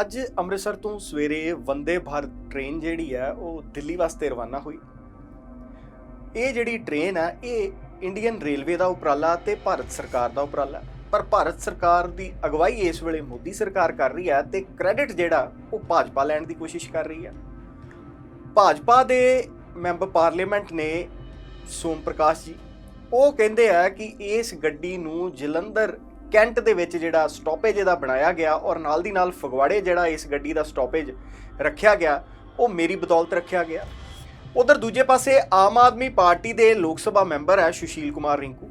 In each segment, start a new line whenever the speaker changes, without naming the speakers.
ਅੱਜ ਅੰਮ੍ਰਿਤਸਰ ਤੋਂ ਸਵੇਰੇ ਵੰਦੇ ਭਾਰਤ ਟ੍ਰੇਨ ਜਿਹੜੀ ਹੈ ਉਹ ਦਿੱਲੀ ਵਾਸਤੇ ਰਵਾਨਾ ਹੋਈ। ਇਹ ਜਿਹੜੀ ਟ੍ਰੇਨ ਹੈ ਇਹ ਇੰਡੀਅਨ ਰੇਲਵੇ ਦਾ ਉਪਰਾਲਾ ਤੇ ਭਾਰਤ ਸਰਕਾਰ ਦਾ ਉਪਰਾਲਾ। ਪਰ ਭਾਰਤ ਸਰਕਾਰ ਦੀ ਅਗਵਾਈ ਇਸ ਵੇਲੇ ਮੋਦੀ ਸਰਕਾਰ ਕਰ ਰਹੀ ਹੈ ਤੇ ਕ੍ਰੈਡਿਟ ਜਿਹੜਾ, ਉਹ ਭਾਜਪਾ ਲੈਣ ਦੀ ਕੋਸ਼ਿਸ਼ ਕਰ ਰਹੀ ਹੈ ਭਾਜਪਾ ਦੇ ਮੈਂਬਰ ਪਾਰਲੀਮੈਂਟ ਨੇ ਸੋਮ ਪ੍ਰਕਾਸ਼ ਜੀ, ਉਹ ਕਹਿੰਦੇ ਆ ਕਿ ਇਸ ਗੱਡੀ ਨੂੰ ਜਲੰਧਰ ਕੈਂਟ ਦੇ ਵਿੱਚ ਜਿਹੜਾ ਸਟਾਪੇਜ ਇਹਦਾ ਬਣਾਇਆ ਗਿਆ ਔਰ ਨਾਲ ਦੀ ਨਾਲ ਫਗਵਾੜੇ ਜਿਹੜਾ ਇਸ ਗੱਡੀ ਦਾ ਸਟਾਪੇਜ ਰੱਖਿਆ ਗਿਆ, ਉਹ ਮੇਰੀ ਬਦੌਲਤ ਰੱਖਿਆ ਗਿਆ। ਉਧਰ ਦੂਜੇ ਪਾਸੇ ਆਮ ਆਦਮੀ ਪਾਰਟੀ ਦੇ ਲੋਕ ਸਭਾ ਮੈਂਬਰ ਹੈ ਸੁਸ਼ੀਲ ਕੁਮਾਰ ਰਿੰਕੂ।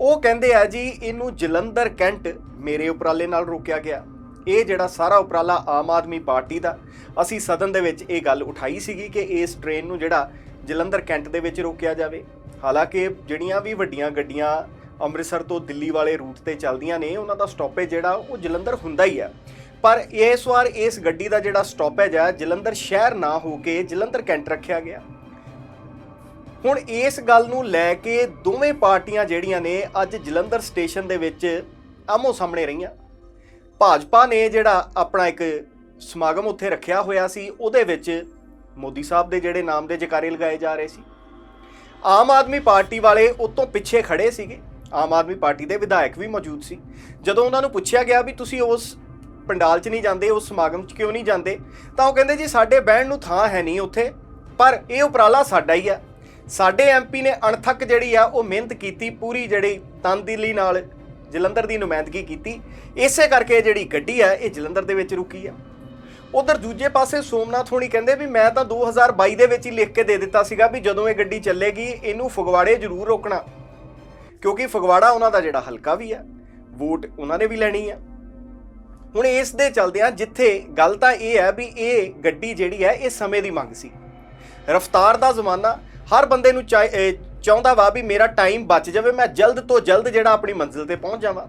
ਉਹ ਕਹਿੰਦੇ ਆ ਜੀ, ਇਹਨੂੰ ਜਲੰਧਰ ਕੈਂਟ ਮੇਰੇ ਉਪਰਾਲੇ ਨਾਲ ਰੋਕਿਆ ਗਿਆ। ਇਹ ਜਿਹੜਾ ਸਾਰਾ ਉਪਰਾਲਾ ਆਮ ਆਦਮੀ ਪਾਰਟੀ ਦਾ, ਅਸੀਂ ਸਦਨ ਦੇ ਵਿੱਚ ਇਹ ਗੱਲ ਉਠਾਈ ਸੀਗੀ ਕਿ ਇਸ ਟ੍ਰੇਨ ਨੂੰ ਜਿਹੜਾ ਜਲੰਧਰ ਕੈਂਟ ਦੇ ਵਿੱਚ ਰੋਕਿਆ ਜਾਵੇ। ਹਾਲਾਂਕਿ ਜਿਹੜੀਆਂ ਵੀ ਵੱਡੀਆਂ ਗੱਡੀਆਂ ਅੰਮ੍ਰਿਤਸਰ ਤੋਂ ਦਿੱਲੀ ਵਾਲੇ ਰੂਟ ਤੇ ਚੱਲਦੀਆਂ ਨੇ, ਉਹਨਾਂ ਦਾ ਸਟਾਪੇਜ ਜਿਹੜਾ, ਉਹ ਜਲੰਧਰ ਹੁੰਦਾ ਹੀ ਹੈ। ਪਰ ਇਸ ਵਾਰ ਇਸ ਗੱਡੀ ਦਾ ਜਿਹੜਾ ਸਟਾਪੇਜ ਹੈ, ਜਲੰਧਰ ਸ਼ਹਿਰ ਨਾ ਹੋ ਕੇ ਜਲੰਧਰ ਕੈਂਟ ਰੱਖਿਆ ਗਿਆ। ਹੁਣ ਇਸ ਗੱਲ ਨੂੰ ਲੈ ਕੇ ਦੋਵੇਂ ਪਾਰਟੀਆਂ ਜਿਹੜੀਆਂ ਨੇ, ਅੱਜ ਜਲੰਧਰ ਸਟੇਸ਼ਨ ਦੇ ਵਿੱਚ ਆਮੋ ਸਾਹਮਣੇ ਰਹੀਆਂ। ਭਾਜਪਾ ਨੇ ਜਿਹੜਾ ਆਪਣਾ ਇੱਕ ਸਮਾਗਮ ਉੱਥੇ ਰੱਖਿਆ ਹੋਇਆ ਸੀ, ਉਹਦੇ ਵਿੱਚ ਮੋਦੀ ਸਾਹਿਬ ਦੇ ਜਿਹੜੇ ਨਾਮ ਦੇ ਜਕਾਰੇ ਲਗਾਏ ਜਾ ਰਹੇ ਸੀ। ਆਮ ਆਦਮੀ ਪਾਰਟੀ ਵਾਲੇ ਉਤੋਂ ਪਿੱਛੇ ਖੜੇ ਸੀਗੇ। ਆਮ ਆਦਮੀ ਪਾਰਟੀ ਦੇ ਵਿਧਾਇਕ ਵੀ ਮੌਜੂਦ ਸੀ। ਜਦੋਂ ਉਹਨਾਂ ਨੂੰ ਪੁੱਛਿਆ ਗਿਆ ਵੀ ਤੁਸੀਂ ਉਸ ਪੰਡਾਲ 'ਚ ਨਹੀਂ ਜਾਂਦੇ, ਉਸ ਸਮਾਗਮ 'ਚ ਕਿਉਂ ਨਹੀਂ ਜਾਂਦੇ, ਤਾਂ ਉਹ ਕਹਿੰਦੇ ਜੀ ਸਾਡੇ ਬਹਿਣ ਨੂੰ ਥਾਂ ਹੈ ਨਹੀਂ ਉੱਥੇ, ਪਰ ਇਹ ਉਪਰਾਲਾ ਸਾਡਾ ਹੀ ਆ। ਸਾਡੇ ਐਮਪੀ ਨੇ ਅਣਥੱਕ ਜਿਹੜੀ ਆ, ਉਹ ਮਿਹਨਤ ਕੀਤੀ, ਪੂਰੀ ਜਿਹੜੀ ਤਨਦਿਲੀ ਨਾਲ ਜਲੰਧਰ ਦੀ ਨੁਮਾਇੰਦਗੀ ਕੀਤੀ। ਇਸੇ ਕਰਕੇ ਜਿਹੜੀ ਗੱਡੀ ਆ, ਇਹ ਜਲੰਧਰ ਦੇ ਵਿੱਚ ਰੁਕੀ ਆ। ਉਧਰ ਦੂਜੇ ਪਾਸੇ ਸੋਮਨਾਥ ਹੋਣੀ ਕਹਿੰਦੇ ਵੀ ਮੈਂ ਤਾਂ 2022 ਦੇ ਵਿੱਚ ਹੀ ਲਿਖ ਕੇ ਦੇ ਦਿੱਤਾ ਸੀਗਾ ਵੀ ਜਦੋਂ ਇਹ ਗੱਡੀ ਚੱਲੇਗੀ, ਇਹਨੂੰ ਫਗਵਾੜੇ ਜ਼ਰੂਰ ਰੋਕਣਾ। ਕਿਉਂਕਿ ਫਗਵਾੜਾ ਉਹਨਾਂ ਦਾ ਜਿਹੜਾ ਹਲਕਾ ਵੀ ਹੈ ਵੋਟ ਉਹਨਾਂ ਨੇ ਵੀ ਲੈਣੀ ਆ। ਹੁਣ ਇਸ ਦੇ ਚਲਦਿਆਂ ਜਿੱਥੇ ਗੱਲ ਤਾਂ ਇਹ ਹੈ ਵੀ ਇਹ ਗੱਡੀ ਜਿਹੜੀ ਹੈ, ਇਹ ਸਮੇਂ ਦੀ ਮੰਗ ਸੀ। ਰਫਤਾਰ ਦਾ ਜ਼ਮਾਨਾ, ਹਰ ਬੰਦੇ ਨੂੰ ਚਾਹੀ- ਚਾਹੁੰਦਾ ਵਾ ਵੀ ਮੇਰਾ ਟਾਈਮ ਬਚ ਜਾਵੇ, ਮੈਂ ਜਲਦ ਤੋਂ ਜਲਦ ਜਿਹੜਾ ਆਪਣੀ ਮੰਜ਼ਿਲ ਤੇ ਪਹੁੰਚ ਜਾਵਾਂ।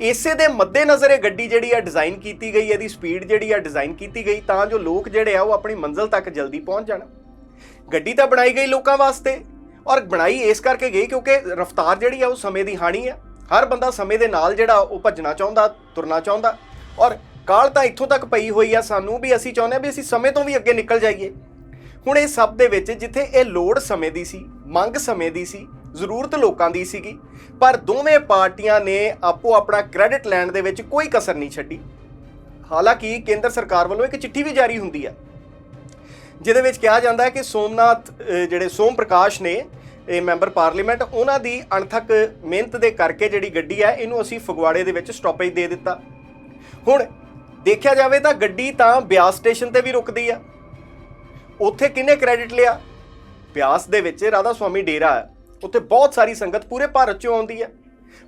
ਇਸੇ ਦੇ ਮੱਦੇਨਜ਼ਰ ਇਹ ਗੱਡੀ ਜਿਹੜੀ ਆ ਡਿਜ਼ਾਈਨ ਕੀਤੀ ਗਈ, ਇਹਦੀ ਸਪੀਡ ਜਿਹੜੀ ਆ ਡਿਜ਼ਾਈਨ ਕੀਤੀ ਗਈ ਤਾਂ ਜੋ ਲੋਕ ਜਿਹੜੇ ਆ, ਉਹ ਆਪਣੀ ਮੰਜ਼ਿਲ ਤੱਕ ਜਲਦੀ ਪਹੁੰਚ ਜਾਣ। ਗੱਡੀ ਤਾਂ ਬਣਾਈ ਗਈ ਲੋਕਾਂ ਵਾਸਤੇ। ਔਰ ਬਣਾਈ ਇਸ ਕਰਕੇ ਗਈ ਕਿਉਂਕਿ ਰਫ਼ਤਾਰ ਜਿਹੜੀ ਆ ਉਹ ਸਮੇਂ ਦੀ ਹਾਣੀ ਆ। ਹਰ ਬੰਦਾ ਸਮੇਂ ਦੇ ਨਾਲ ਜਿਹੜਾ ਉਹ ਭੱਜਣਾ ਚਾਹੁੰਦਾ, ਤੁਰਨਾ ਚਾਹੁੰਦਾ। ਔਰ ਕਾਲ ਤਾਂ ਇੱਥੋਂ ਤੱਕ ਪਈ ਹੋਈ ਆ ਸਾਨੂੰ ਵੀ ਅਸੀਂ ਚਾਹੁੰਦੇ ਆ ਵੀ ਅਸੀਂ ਸਮੇਂ ਤੋਂ ਵੀ ਅੱਗੇ ਨਿਕਲ ਜਾਈਏ। ਹੁਣ ਇਹ ਸਭ ਦੇ ਵਿੱਚ ਜਿੱਥੇ ਇਹ ਲੋੜ ਸਮੇਂ ਦੀ ਸੀ, ਮੰਗ ਸਮੇਂ ਦੀ ਸੀ, ਜ਼ਰੂਰਤ ਲੋਕਾਂ ਦੀ ਸੀਗੀ, ਪਰ ਦੋਵੇਂ ਪਾਰਟੀਆਂ ਨੇ ਆਪੋ ਆਪਣਾ ਕ੍ਰੈਡਿਟ ਲੈਣ ਦੇ ਵਿੱਚ ਕੋਈ ਕਸਰ ਨਹੀਂ ਛੱਡੀ। ਹਾਲਾਂਕਿ ਕੇਂਦਰ ਸਰਕਾਰ ਵੱਲੋਂ ਇੱਕ ਚਿੱਠੀ ਵੀ ਜਾਰੀ ਹੁੰਦੀ ਹੈ ਜਿਹਦੇ ਵਿੱਚ ਕਿਹਾ ਜਾਂਦਾ ਹੈ ਕਿ ਸੋਮਨਾਥ ਜਿਹੜੇ ਸੋਮ ਪ੍ਰਕਾਸ਼ ਨੇ, ਇਹ ਮੈਂਬਰ ਪਾਰਲੀਮੈਂਟ, ਉਹਨਾਂ ਦੀ ਅਣਥੱਕ ਮਿਹਨਤ ਦੇ ਕਰਕੇ ਜਿਹੜੀ ਗੱਡੀ ਹੈ, ਇਹਨੂੰ ਅਸੀਂ ਫਗਵਾੜੇ ਦੇ ਵਿੱਚ ਸਟਾਪੇਜ ਦੇ ਦਿੱਤਾ। ਹੁਣ ਦੇਖਿਆ ਜਾਵੇ ਤਾਂ ਗੱਡੀ ਤਾਂ ਬਿਆਸ ਸਟੇਸ਼ਨ ਤੇ ਵੀ ਰੁਕਦੀ ਆ। ਉੱਥੇ ਕਿਹਨੇ ਕ੍ਰੈਡਿਟ ਲਿਆ? ਬਿਆਸ ਦੇ ਵਿੱਚ ਰਾਧਾ ਸੁਆਮੀ ਡੇਰਾ ਹੈ ਉੱਥੇ ਬਹੁਤ ਸਾਰੀ ਸੰਗਤ ਪੂਰੇ ਭਾਰਤ ਚੋਂ ਆਉਂਦੀ ਹੈ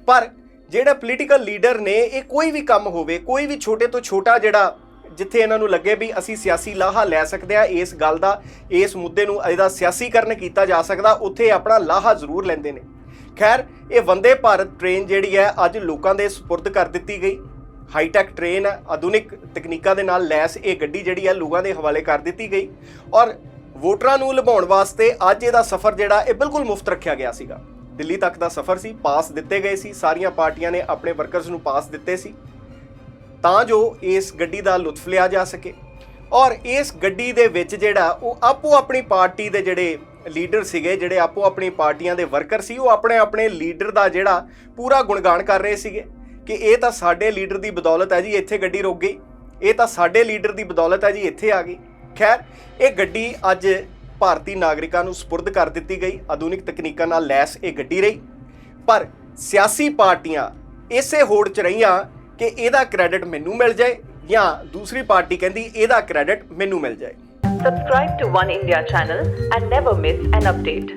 ਪਰ ਜਿਹੜਾ ਪੋਲੀਟੀਕਲ ਲੀਡਰ ਨੇ, ਇਹ ਕੋਈ ਵੀ ਕੰਮ ਹੋਵੇ, ਕੋਈ ਵੀ ਛੋਟੇ ਤੋਂ ਛੋਟਾ ਜਿਹੜਾ ਜਿੱਥੇ ਇਹਨਾਂ ਨੂੰ ਲੱਗੇ ਵੀ ਅਸੀਂ ਸਿਆਸੀ ਲਾਹਾ ਲੈ ਸਕਦੇ ਆ ਇਸ ਗੱਲ ਦਾ, ਇਸ ਮੁੱਦੇ ਨੂੰ ਇਹਦਾ ਸਿਆਸੀਕਰਨ ਕੀਤਾ ਜਾ ਸਕਦਾ, ਉੱਥੇ ਆਪਣਾ ਲਾਹਾ ਜ਼ਰੂਰ ਲੈਂਦੇ ਨੇ। ਖੈਰ, ਇਹ ਵੰਦੇ ਭਾਰਤ ਟ੍ਰੇਨ ਜਿਹੜੀ ਹੈ, ਅੱਜ ਲੋਕਾਂ ਦੇ ਸਪੁਰਦ ਕਰ ਦਿੱਤੀ ਗਈ। ਹਾਈਟੈਕ ਟ੍ਰੇਨ ਹੈ, ਆਧੁਨਿਕ ਤਕਨੀਕਾਂ ਦੇ ਨਾਲ ਲੈਸ ਇਹ ਗੱਡੀ ਜਿਹੜੀ ਹੈ, ਲੋਕਾਂ ਦੇ ਹਵਾਲੇ ਕਰ ਦਿੱਤੀ ਗਈ। ਔਰ ਵੋਟਰਾਂ ਨੂੰ ਲੁਭਾਉਣ ਵਾਸਤੇ ਅੱਜ ਇਹਦਾ ਸਫ਼ਰ ਜਿਹੜਾ, ਇਹ ਬਿਲਕੁਲ ਮੁਫਤ ਰੱਖਿਆ ਗਿਆ ਸੀਗਾ। ਦਿੱਲੀ ਤੱਕ ਦਾ ਸਫ਼ਰ ਸੀ, ਪਾਸ ਦਿੱਤੇ ਗਏ ਸੀ, ਸਾਰੀਆਂ ਪਾਰਟੀਆਂ ਨੇ ਆਪਣੇ ਵਰਕਰਸ ਨੂੰ ਪਾਸ ਦਿੱਤੇ ਸੀ। ਤਾਂ ਜੋ ਇਸ ਗੱਡੀ ਦਾ ਲੁਤਫ ਲਿਆ ਜਾ ਸਕੇ। ਔਰ ਇਸ ਗੱਡੀ ਦੇ ਵਿੱਚ ਜਿਹੜਾ ਉਹ ਆਪੋ ਆਪਣੀ ਪਾਰਟੀ ਦੇ ਜਿਹੜੇ ਲੀਡਰ ਸੀਗੇ, ਜਿਹੜੇ ਆਪੋ ਆਪਣੀ ਪਾਰਟੀਆਂ ਦੇ ਵਰਕਰ ਸੀ, ਉਹ ਆਪਣੇ ਆਪਣੇ ਲੀਡਰ ਦਾ ਜਿਹੜਾ ਪੂਰਾ ਗੁਣਗਾਨ ਕਰ ਰਹੇ ਸੀਗੇ ਕਿ ਇਹ ਤਾਂ ਸਾਡੇ ਲੀਡਰ ਦੀ ਬਦੌਲਤ ਹੈ ਜੀ, ਇੱਥੇ ਗੱਡੀ ਰੁਕ ਗਈ। ਇਹ ਤਾਂ ਸਾਡੇ ਲੀਡਰ ਦੀ ਬਦੌਲਤ ਹੈ ਜੀ, ਇੱਥੇ ਆ ਗਈ। ਖੈਰ, ਇਹ ਗੱਡੀ ਅੱਜ ਭਾਰਤੀ ਨਾਗਰਿਕਾਂ ਨੂੰ ਸਪੁਰਦ ਕਰ ਦਿੱਤੀ ਗਈ। ਆਧੁਨਿਕ ਤਕਨੀਕਾਂ ਨਾਲ ਲੈਸ ਇਹ ਗੱਡੀ ਰਹੀ। ਪਰ ਸਿਆਸੀ ਪਾਰਟੀਆਂ ਇਸੇ ਹੋੜ 'ਚ ਰਹੀਆਂ ਕਿ ਇਹਦਾ ਕ੍ਰੈਡਿਟ ਮੈਨੂੰ ਮਿਲ ਜਾਏ ਜਾਂ ਦੂਸਰੀ ਪਾਰਟੀ ਕਹਿੰਦੀ ਇਹਦਾ ਕ੍ਰੈਡਿਟ ਮੈਨੂੰ ਮਿਲ ਜਾਏ
Subscribe to One India channel and never miss an update.